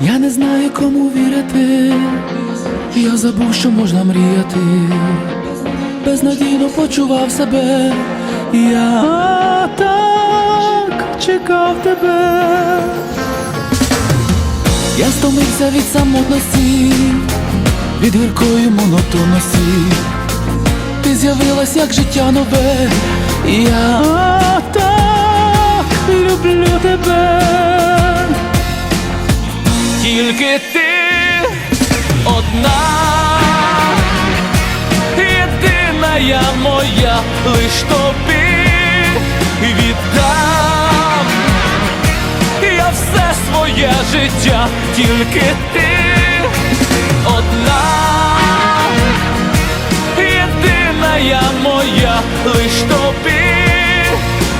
Я не знаю, кому вірити. Я забув, що можна мріяти. Безнадійно почував себе. Я так чекав тебе. Я стомився від самотності, від гіркої монотонності. Ти з'явилась як життя нове. Я Тільки ти одна, єдина я моя, лиш тобі віддам. Я все своє життя, тільки ти одна, єдина я моя, лиш тобі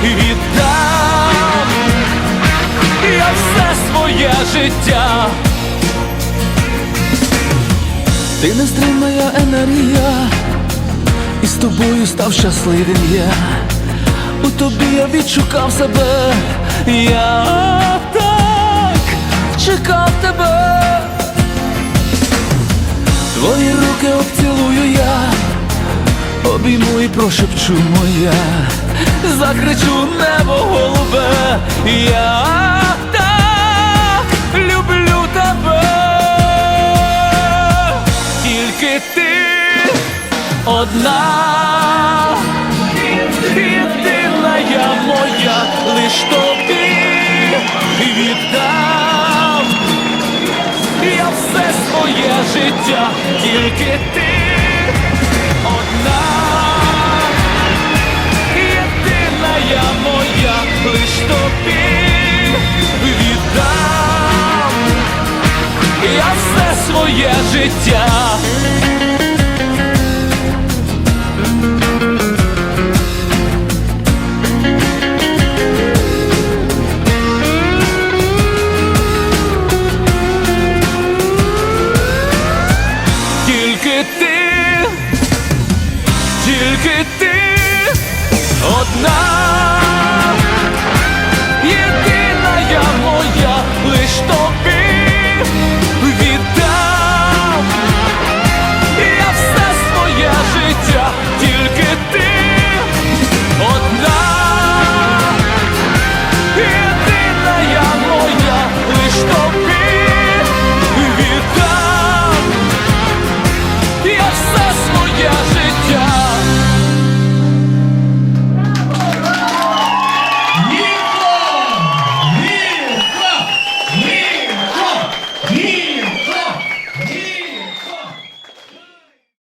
віддам. Я все своє життя. Ти нестримна енергія, і з тобою став щасливим я. У тобі я відшукав себе, я так чекав тебе. Твої руки обцілую я, обійму і прошепчу моя, закричу небо голубе, я ти одна, єдина я моя, лиш тобі віддам. Я все своє життя, тільки ти одна, єдина я моя, лиш тобі віддам. Я все своє життя. тільки ти одна.